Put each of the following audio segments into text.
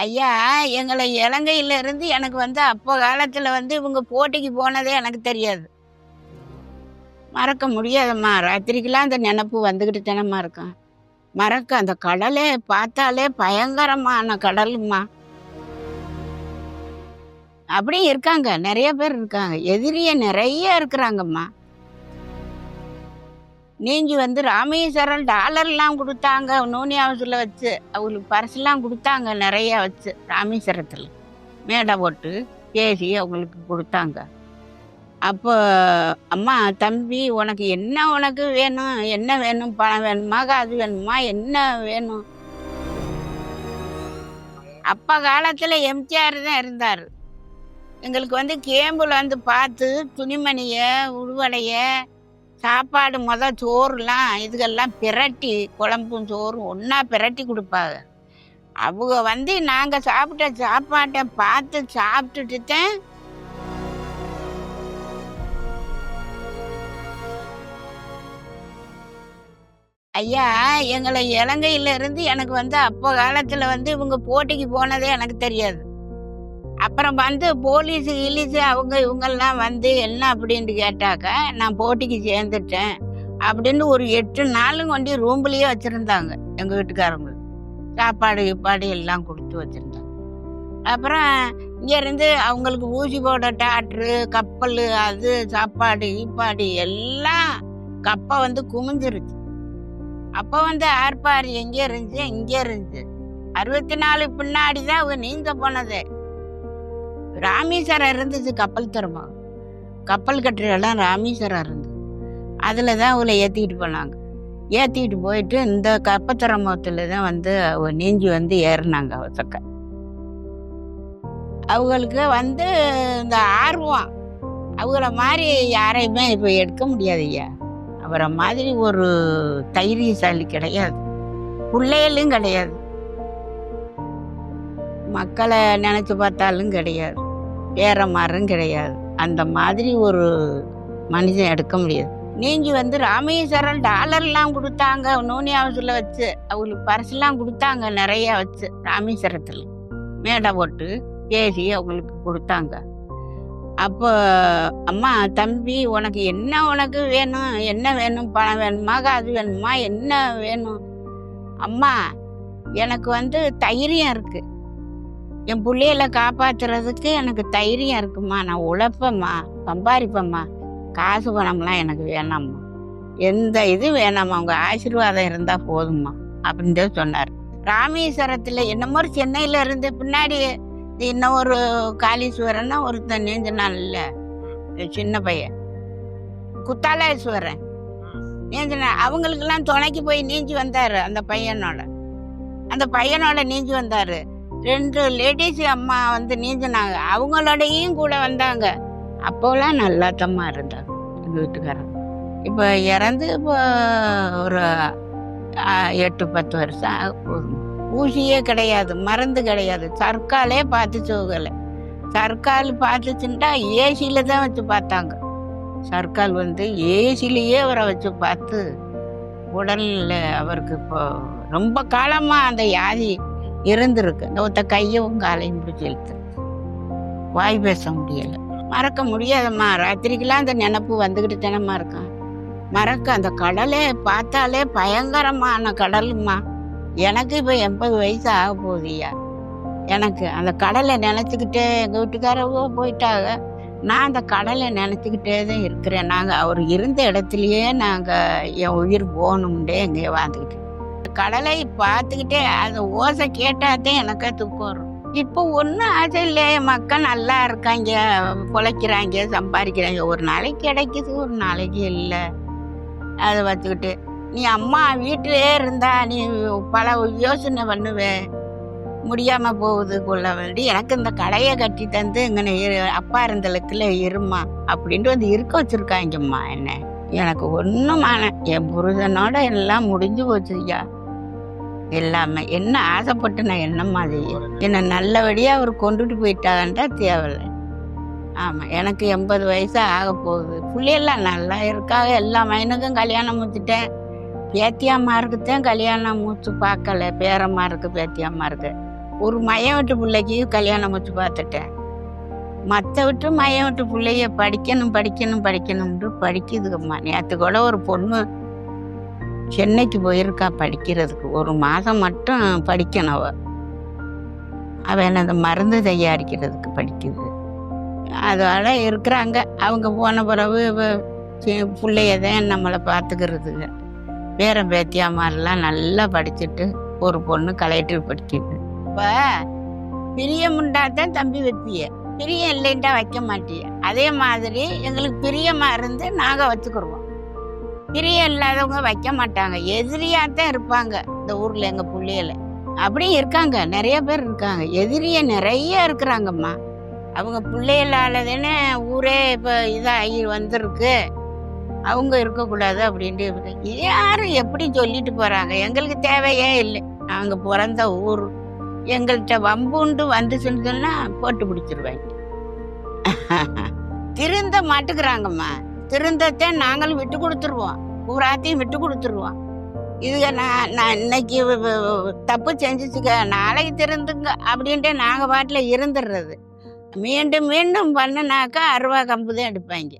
ஐயா எங்களை இலங்கையில இருந்து எனக்கு வந்து அப்போ காலத்துல வந்து இவங்க போட்டிக்கு போனதே எனக்கு தெரியாது. மறக்க முடியாதம்மா. ராத்திரிக்கெல்லாம் அந்த நினப்பு வந்துக்கிட்டு தானம்மா இருக்கும். மறக்க அந்த கடலே பார்த்தாலே பயங்கரமான கடலும்மா. அப்படியும் இருக்காங்க. நிறைய பேர் இருக்காங்க. எதிரியே நிறைய இருக்கிறாங்கம்மா. நீங்க வந்து ராமேஸ்வரம் டாலர்லாம் கொடுத்தாங்க. நோனி ஹவுஸில் வச்சு அவங்களுக்கு பரிசுலாம் கொடுத்தாங்க நிறைய வச்சு ராமேஸ்வரத்தில். மேடை போட்டு பேசி அவங்களுக்கு கொடுத்தாங்க. அப்போ அம்மா தம்பி உனக்கு என்ன உனக்கு வேணும்? என்ன வேணும்? பணம் வேணுமா? காசு வேணுமா? என்ன வேணும்? அப்பா காலத்தில் எம்ஜிஆர் தான் இருந்தார். எங்களுக்கு வந்து கேம்பில் வந்து பார்த்து துணிமணியை உருவடைய சாப்பாடு முத சோறுலாம் இதுகெல்லாம் பிரட்டி குழம்பும் சோறும் ஒன்றா பிரட்டி கொடுப்பாங்க. அவங்க வந்து நாங்கள் சாப்பிட்ட சாப்பாட்டை பார்த்து சாப்பிட்டுட்டு தான் ஐயா எங்களை இலங்கையில இருந்து எனக்கு வந்து அப்போ காலத்தில் வந்து இவங்க போட்டிக்கு போனதே எனக்கு தெரியாது. அப்புறம் வந்து போலீஸ் கிலீஸ் அவங்க இவங்கெல்லாம் வந்து என்ன அப்படின்ட்டு கேட்டாக்க நான் போட்டிக்கு சேர்ந்துட்டேன். அப்படின்னு ஒரு எட்டு நாளும் கொண்டு ரூம்லேயே வச்சுருந்தாங்க எங்கள் வீட்டுக்காரங்க சாப்பாடு கீப்பாடு எல்லாம் கொடுத்து வச்சிருந்தாங்க. அப்புறம் இங்கேருந்து அவங்களுக்கு ஊசி போட டாக்டரு கப்பல் அது சாப்பாடு கீப்பாடு எல்லாம் கப்பை வந்து குமிஞ்சிருச்சு. அப்போ வந்து ஆர்ப்பார் எங்கே இருந்துச்சு? இங்கே இருந்துச்சு. அறுபத்தி நாலு பின்னாடி தான் அவங்க நீங்க போனது. ராமேஸ்வரம் இருந்துச்சு கப்பல் தரமா? கப்பல் கட்டுறதெல்லாம் ராமேஸ்வரம் இருந்தது. அதில் தான் அவளை ஏற்றிக்கிட்டு போனாங்க. ஏற்றிக்கிட்டு போயிட்டு இந்த கப்பத்துறமத்தில் தான் வந்து அவ நீஞ்சி வந்து ஏறினாங்க அவசக்க அவங்களுக்கு வந்து இந்த ஆர்வம். அவங்கள மாதிரி யாரையுமே இப்போ எடுக்க முடியாது ஐயா. அவரை மாதிரி ஒரு தைரியசாலி கிடையாது. பிள்ளைகளும் கிடையாது. மக்களை நினச்சி பார்த்தாலும் கிடையாது. பேரமாரும் கிடையாது. அந்த மாதிரி ஒரு மனுஷன் எடுக்க முடியாது. நீங்கள் வந்து ராமேஸ்வரம் டாலர்லாம் கொடுத்தாங்க. நோனி ஹவுஸில் வச்சு அவங்களுக்கு பரிசுலாம் கொடுத்தாங்க நிறைய வச்சு ராமேஸ்வரத்தில். மேடை போட்டு பேசி அவங்களுக்கு கொடுத்தாங்க. அப்போ அம்மா தம்பி உனக்கு என்ன உனக்கு வேணும்? என்ன வேணும்? பணம் வேணுமா? அது வேணுமா? என்ன வேணும்? அம்மா எனக்கு வந்து தைரியம் இருக்குது என் பிள்ளைகளை காப்பாத்துறதுக்கு எனக்கு தைரியம் இருக்குமா நான் உழைப்பேம்மா. சம்பாதிப்பேம்மா காசு பணம்லாம் எனக்கு வேணாம்மா. எந்த இது வேணாம்மா. உங்க ஆசீர்வாதம் இருந்தா போதும்மா அப்படின்னு சொன்னார். ராமேஸ்வரத்துல என்னமோ ஒரு சென்னையில இருந்து பின்னாடி இன்னும் ஒரு காளீஸ்வரன்னா ஒருத்தன் நீந்தினான்ல சின்ன பையன். குத்தாலேஸ்வரன். நீந்தின அவங்களுக்கெல்லாம் துணைக்கு போய் நீஞ்சி வந்தாரு அந்த பையனோட. அந்த பையனோட நீஞ்சி வந்தாரு. ரெண்டு லேடிஸ் அம்மா வந்து நீந்தினாங்க. அவங்களோடையும் கூட வந்தாங்க. அப்போலாம் நல்லா தம்மா இருந்தாங்க எங்கள் வீட்டுக்காரங்க. இப்போ இறந்து இப்போ ஒரு எட்டு பத்து வருஷம் ஊசியே கிடையாது மருந்து கிடையாது. சர்க்காலே பார்த்து சோகலை. சர்க்கால் பார்த்துச்சுட்டா ஏசியில் தான் வச்சு பார்த்தாங்க. சர்க்கால் வந்து ஏசிலேயே அவரை வச்சு பார்த்து உடல்ல அவருக்கு இப்போ ரொம்ப காலமாக அந்த வியாதி இருந்திருக்கு. இந்த ஒத்த கையும் காலையும் பிடிச்சி இழுத்து. வாய் பேச முடியல. மறக்க முடியாதம்மா. ராத்திரிக்கெல்லாம் அந்த நினப்பு வந்துக்கிட்டு தானம்மா இருக்கான் மறக்க அந்த கடலே பார்த்தாலே பயங்கரமான கடலும்மா. எனக்கு இப்போ எண்பது வயசு ஆக போகுதுயா எனக்கு அந்த கடலை நினச்சிக்கிட்டே எங்கள் வீட்டுக்காரவோ போயிட்டாங்க. நான் அந்த கடலை நினச்சிக்கிட்டே தான் இருக்கிறேன். நாங்கள் அவர் இருந்த இடத்துலையே நாங்கள் என் உயிர் போகணும்டே எங்கேயே வாழ்ந்துக்கிட்டு கடலை பார்த்துக்கிட்டே அந்த ஓசை கேட்டாதான் எனக்கே தூக்கம் வரும். இப்போ ஒன்றும் ஆசை இல்லை மக்கள் நல்லா இருக்காங்க பிழைக்கிறாங்க சம்பாதிக்கிறாங்க. ஒரு நாளைக்கு கிடைக்குது ஒரு நாளைக்கு இல்லை. அதை வச்சுக்கிட்டு நீ அம்மா வீட்டிலே இருந்தா நீ பல யோசனை பண்ணுவே. முடியாமல் போகுது கொள்ள வேண்டி எனக்கு இந்த கடையை கட்டி தந்து இங்கே அப்பா இருந்தலுக்குள்ள இருமா அப்படின்ட்டு வந்து இருக்க வச்சுருக்காங்கம்மா என்ன. எனக்கு ஒன்றும் என் புருஷனோட எல்லாம் முடிஞ்சு போச்சுயா எல்லாமே என்ன ஆசைப்பட்டு நான் என்னம்மா மாதிரி? என்னை நல்லபடியாக அவர் கொண்டுட்டு போயிட்டாங்கன்றா தேவையில்லை ஆமாம் எனக்கு எண்பது வயசு ஆக போகுது. பிள்ளையெல்லாம் நல்லா இருக்காக. எல்லா மைனுக்கும் கல்யாணம் முடிச்சிட்டேன். பேத்தியம்மா கல்யாணம் மூச்சு பார்க்கல. பேரம்மா இருக்கு பேத்தியம்மா இருக்கு ஒரு மையம் விட்டு பிள்ளைக்கு கல்யாணம் வச்சு பார்த்துட்டேன். மற்ற விட்டு மையம் விட்டு பிள்ளைய படிக்கணும் படிக்கணும் படிக்கணும்ன்ட்டு படிக்குதுங்கம்மா. நேற்று கூட ஒரு பொண்ணு சென்னைக்கு போயிருக்கா படிக்கிறதுக்கு. ஒரு மாதம் மட்டும் படிக்கணும் அவள் அவன் அந்த மருந்து தயாரிக்கிறதுக்கு படிக்குது. அதோட இருக்கிறாங்க. அவங்க போன பிறகு பிள்ளைய தான் நம்மளை பார்த்துக்கிறதுங்க பேர பேத்தியா மாதிரிலாம் நல்லா படிச்சுட்டு ஒரு பொண்ணு கலெக்டர் படிக்குது. இப்போ பிரியமுண்டா தான் தம்பி வைப்பிய பிரியம் இல்லைன்ட்டா வைக்க மாட்டிய. அதே மாதிரி எங்களுக்கு பிரியமாக இருந்து நாங்கள் வச்சுக்கிடுவோம் பிரியம் இல்லாதவங்க வைக்க மாட்டாங்க. எதிரியாக தான் இருப்பாங்க இந்த ஊரில் எங்கள் பிள்ளைகளை. அப்படியும் இருக்காங்க நிறைய பேர் இருக்காங்க. எதிரிய நிறைய இருக்கிறாங்கம்மா. அவங்க பிள்ளைகளாலதுன்னு ஊரே இப்போ இதாகி வந்திருக்கு. அவங்க இருக்கக்கூடாது அப்படின்ட்டு யாரும் எப்படி சொல்லிட்டு போகிறாங்க எங்களுக்கு தேவையே இல்லை. நாங்கள் பிறந்த ஊர். எங்கள்கிட்ட வம்புண்டு வந்து சொன்னா போட்டு பிடிச்சிருவாங்க. திருந்த மாட்டுக்கிறாங்கம்மா. திருந்தத்தை நாங்களும் விட்டு கொடுத்துருவோம். பூராத்தையும் விட்டு கொடுத்துருவோம். இதுக நான் நான் இன்னைக்கு தப்பு செஞ்சிச்சுக்க நாளைக்கு திருந்துங்க அப்படின்ட்டு நாங்கள் பாட்டில் இருந்துடுறது மீண்டும் மீண்டும் பண்ணினாக்கா அருவா கம்பு தான் எடுப்பாங்க.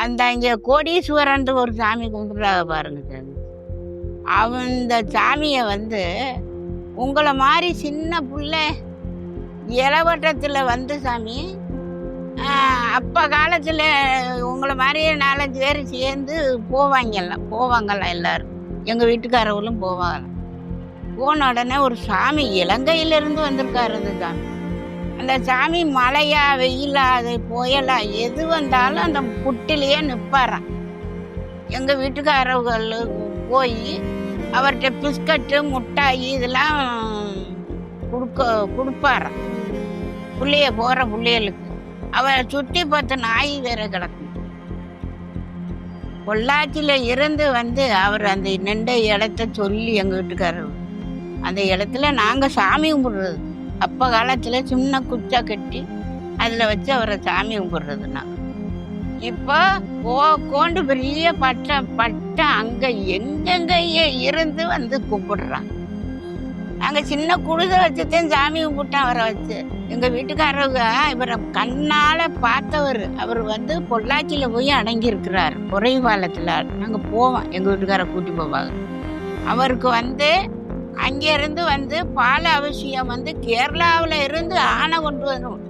அந்த இங்கே கோடீஸ்வரன் ஒரு சாமி கும்பிட்றாங்க பாருங்க அவன் இந்த சாமியை வந்து உங்களை மாதிரி சின்ன பிள்ளை இளவட்டத்தில் வந்து சாமி. அப்போ காலத்தில் உங்களை மாதிரியே நாலஞ்சு பேர் சேர்ந்து போவாங்கல்லாம் போவாங்கல்லாம் எல்லாரும். எங்கள் வீட்டுக்காரவங்களும் போவாங்க. போன உடனே ஒரு சாமி இலங்கையிலேருந்து வந்திருக்காரு அந்த சாமி. அந்த சாமி மழையா வெயிலா அது புயலா எது வந்தாலும் அந்த புட்டிலேயே நிற்பாராம் எங்கள் வீட்டுக்காரர்கள் போய் அவர்கிட்ட பிஸ்கட்டு முட்டாய் இதெல்லாம் கொடுக்க கொடுப்பாரான் புள்ளைய போகிற பிள்ளைகளுக்கு. அவரை சுற்றி பார்த்த நாய் வேற கிடக்கும் பொள்ளாச்சியில் இருந்து வந்து அவர் அந்த நின்ற இடத்த சொல்லி எங்கள் வீட்டுக்காரர் அந்த இடத்துல நாங்கள் சாமி கும்பிடுறது. அப்போ காலத்தில் சின்ன குச்சா கட்டி அதில் வச்சு அவரை சாமி கும்பிடுறதுனா இப்போ கோ கோண்டு பெரிய பட்ட பட்டம் அங்கே எங்கெங்கேயே இருந்து வந்து கும்பிடுறாங்க. நாங்கள் சின்ன குழுதை வச்சுதான் சாமி கும்பிட்டான் அவரை வச்சு. எங்கள் வீட்டுக்காரங்க இவரை கண்ணால் பார்த்தவர். அவர் வந்து பொள்ளாச்சியில் போய் அடங்கி இருக்கிறார் நாங்கள் போவோம். எங்கள் வீட்டுக்காரை கூட்டி போவாங்க. அவருக்கு வந்து அங்கேருந்து வந்து பால அவசியம் வந்து கேரளாவில் இருந்து ஆணை கொண்டு வரணும்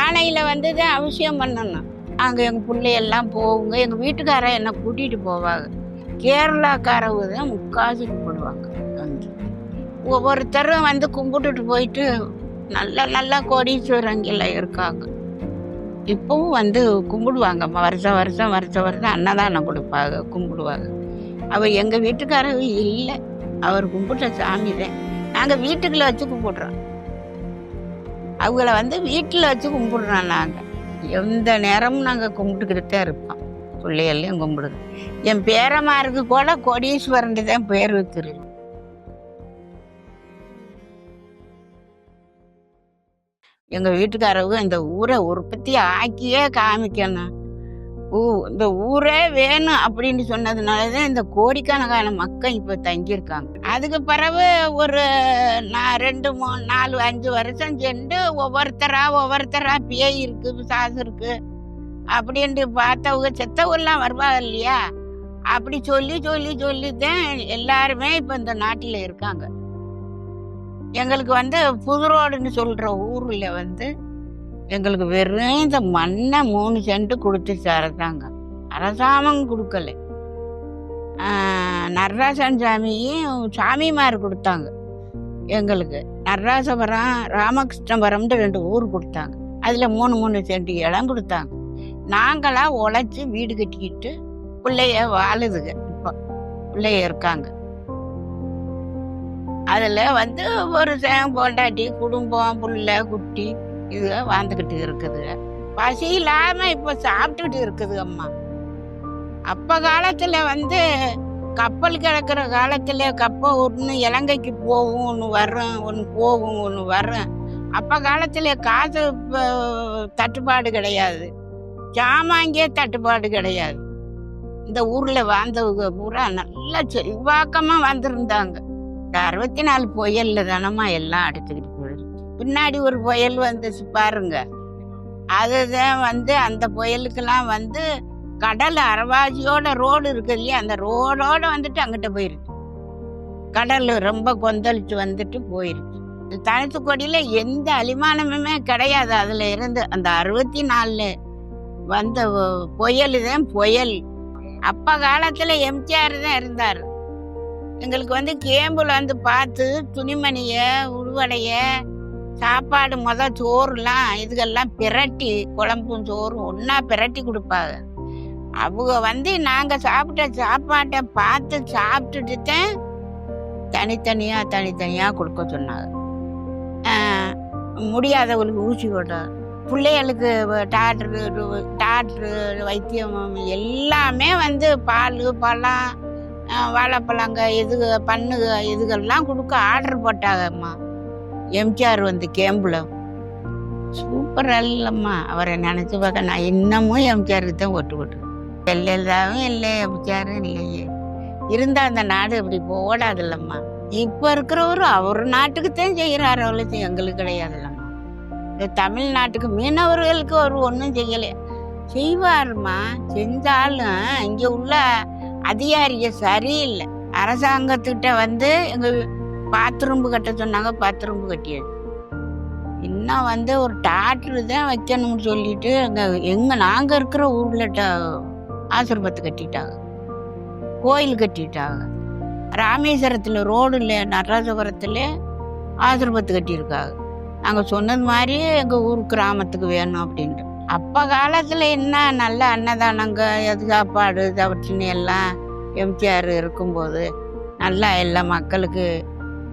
ஆணையில் வந்து தான் அவசியம் பண்ணணும். அங்கே எங்கள் பிள்ளையெல்லாம் போகுங்க எங்கள் வீட்டுக்காரர் என்னை கூட்டிகிட்டு போவாங்க. கேரளாக்காரவங்க தான் முக்காசி போடுவாங்க ஒவ்வொருத்தரும் வந்து கும்பிட்டுட்டு போயிட்டு நல்ல நல்ல கோடீஸ்வரங்கில் இருக்காங்க. இப்பவும் வந்து கும்பிடுவாங்க. வருஷம் வருஷம் வருஷம் வருஷம் அன்னதானம் கொடுப்பாங்க கும்பிடுவாங்க. அவர் எங்கள் வீட்டுக்காரர் இல்லை. அவர் கும்பிட்ட சாமி தான். நாங்கள் வீட்டுக்குள்ள வச்சு கும்பிடுறோம். அவங்கள வந்து வீட்டில் வச்சு கும்பிடுறோம் நாங்கள் எந்த நேரமும் நாங்கள் கும்பிட்டுக்கிட்டு தான் இருப்போம். பிள்ளைகள்லையும் கும்பிடுது என் பேரமாருக்கு கூட கோடீஸ்வரன் தான் பேர் வைக்கிறது எங்கள் வீட்டுக்காரவங்க இந்த ஊரை உற்பத்தி ஆக்கியே காமிக்கணும். ஊ இந்த ஊரே வேணும் அப்படின்னு சொன்னதுனால தான் இந்த கோடிக்கணக்கான மக்கள் இப்போ தங்கியிருக்காங்க. அதுக்கு பிறகு ஒரு நான் ரெண்டு மூணு நாலு அஞ்சு வருஷம் சென்று ஒவ்வொருத்தராக ஒவ்வொருத்தராக பேய் இருக்குது சாசு இருக்குது அப்படின்ட்டு பார்த்தவங்க செத்தவெல்லாம் வருவாங்க இல்லையா? அப்படி சொல்லி சொல்லி சொல்லி தான் எல்லாருமே இப்போ இந்த நாட்டில் இருக்காங்க. எங்களுக்கு வந்து புது ரோடுன்னு சொல்கிற ஊரில் வந்து எங்களுக்கு வெறும் இந்த மண்ணை மூணு சென்ட் கொடுத்து அரசாங்கம் அரசாங்கம் கொடுக்கல. ஆஹ் நடராசன் சாமியும் சாமிமார் கொடுத்தாங்க. எங்களுக்கு நடராசபுரம் ராமகிருஷ்ணபுரம்னு ரெண்டு ஊர் கொடுத்தாங்க. அதில் மூணு மூணு சென்ட் இடம் கொடுத்தாங்க. நாங்களாக உழைச்சி வீடு கட்டிக்கிட்டு பிள்ளைய வாழுதுங்க. இப்போ பிள்ளைய இருக்காங்க. அதில் வந்து ஒரு சேம் பொண்டாட்டி குடும்பம் புள்ள குட்டி இது வாழ்ந்துக்கிட்டு இருக்குது. பசி இல்லாமல் இப்போ சாப்பிட்டுக்கிட்டு இருக்குது அம்மா. அப்போ காலத்தில் வந்து கப்பல் கிடக்கிற காலத்தில் கப்பல் ஒன்று இலங்கைக்கு போகும் ஒன்று வரும் ஒன்று போகும் ஒன்று வரும். அப்போ காலத்தில் காசு தட்டுப்பாடு கிடையாது. சாமாங்கே தட்டுப்பாடு கிடையாது. இந்த ஊரில் வாழ்ந்தவங்க பூரா நல்லா செல்வாக்கமாக வந்திருந்தாங்க இந்த அறுபத்தி நாலு புயல்ல தானம்மா எல்லாம் அடிச்சுக்கிட்டு போயிருக்கு பின்னாடி ஒரு புயல் வந்துச்சு பாருங்க. அதுதான் வந்து அந்த புயலுக்கெல்லாம் வந்து கடல் அரவாஜியோட ரோடு இருக்கு இல்லையா அந்த ரோடோட வந்துட்டு அங்கிட்ட போயிருச்சு கடல் ரொம்ப கொந்தளிச்சு வந்துட்டு போயிருச்சு தனித்துக்கொடியில் எந்த அலிமானமுமே கிடையாது. அதில் இருந்து அந்த அறுபத்தி நாலு வந்த புயல் தான் புயல். அப்போ காலத்தில் எம்ஜிஆர் தான் இருந்தார். எங்களுக்கு வந்து கேம்பில் வந்து பார்த்து துணிமணிய உருவடைய சாப்பாடு முத சோறுலாம் இதுகெல்லாம் பிரட்டி குழம்பும் சோறும் ஒன்றா பிரட்டி கொடுப்பாங்க. அவங்க வந்து நாங்கள் சாப்பிட்ட சாப்பாட்டை பார்த்து சாப்பிட்டுட்டு தான் தனித்தனியாக தனித்தனியாக கொடுக்க சொன்னாங்க. முடியாதவங்களுக்கு ஊசி போட்டாங்க. பிள்ளைகளுக்கு டாக்டரு டாக்டரு வைத்தியம் எல்லாமே வந்து பால் பழம் வாழைப்பழங்க இது பண்ணுக இதுகள்லாம் கொடுக்க ஆர்டர் போட்டாங்கம்மா. எம்ஜிஆர் வந்து கேம்பில். சூப்பர் இல்லைம்மா. அவரை நினச்சி பார்க்க நான் இன்னமும் எம்ஜிஆருக்கு தான் ஒட்டு போட்டு எல்லாம் இல்லை எம்ஜிஆரும் இல்லையே. இருந்தால் அந்த நாடு இப்படி போடாதுல்லம்மா. இப்போ இருக்கிறவரு அவர் நாட்டுக்கு தான் செய்கிறாரு அவ்வளோ எங்களுக்கு கிடையாதுல்லம்மா. இந்த தமிழ்நாட்டுக்கு மீனவர்களுக்கு அவர் ஒன்றும் செய்யலை. செய்வாருமா செஞ்சாலும் இங்கே உள்ள அதிகாரிக சரியில்லை. அரசாங்கத்துக்கிட்ட வந்து எங்கள் பாத்ரூம்பு கட்ட சொன்னாங்க பாத்ரூம்பு கட்டியது இன்னும் வந்து ஒரு டாக்டர் தான் வைக்கணும்னு சொல்லிட்டு எங்கள் எங்க நாங்க இருக்கிற ஊர்ல ட ஆசிரமத்து கட்டிட்டாங்க. கோயில் கட்டிட்டாங்க. ராமேஸ்வரத்தில் ரோடு இல்லை நடராஜபுரத்துல ஆசிரமத்து கட்டியிருக்காங்க. நாங்கள் சொன்னது மாதிரி எங்கள் ஊர் கிராமத்துக்கு வேணும் அப்படின்ட்டு. அப்போ காலத்தில் என்ன? நல்ல அன்னதானங்க எது சாப்பாடு தவற்றினு எல்லாம் எம்ஜிஆர் இருக்கும்போது நல்லா எல்லா மக்களுக்கு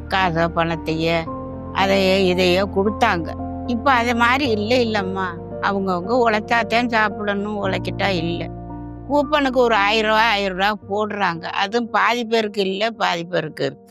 காசோ பணத்தையோ அதையோ இதையோ கொடுத்தாங்க. இப்போ அது மாதிரி இல்லை இல்லைம்மா. அவங்கவுங்க உழைச்சாத்தான் சாப்பிடணும் உழைக்கிட்டா இல்லை. கூப்பனுக்கு ஒரு ஆயிரம் ரூபா ஆயிரம் ரூபா போடுறாங்க. அதுவும் பாதி பேருக்கு இல்லை பாதி பேருக்கு இருக்கு.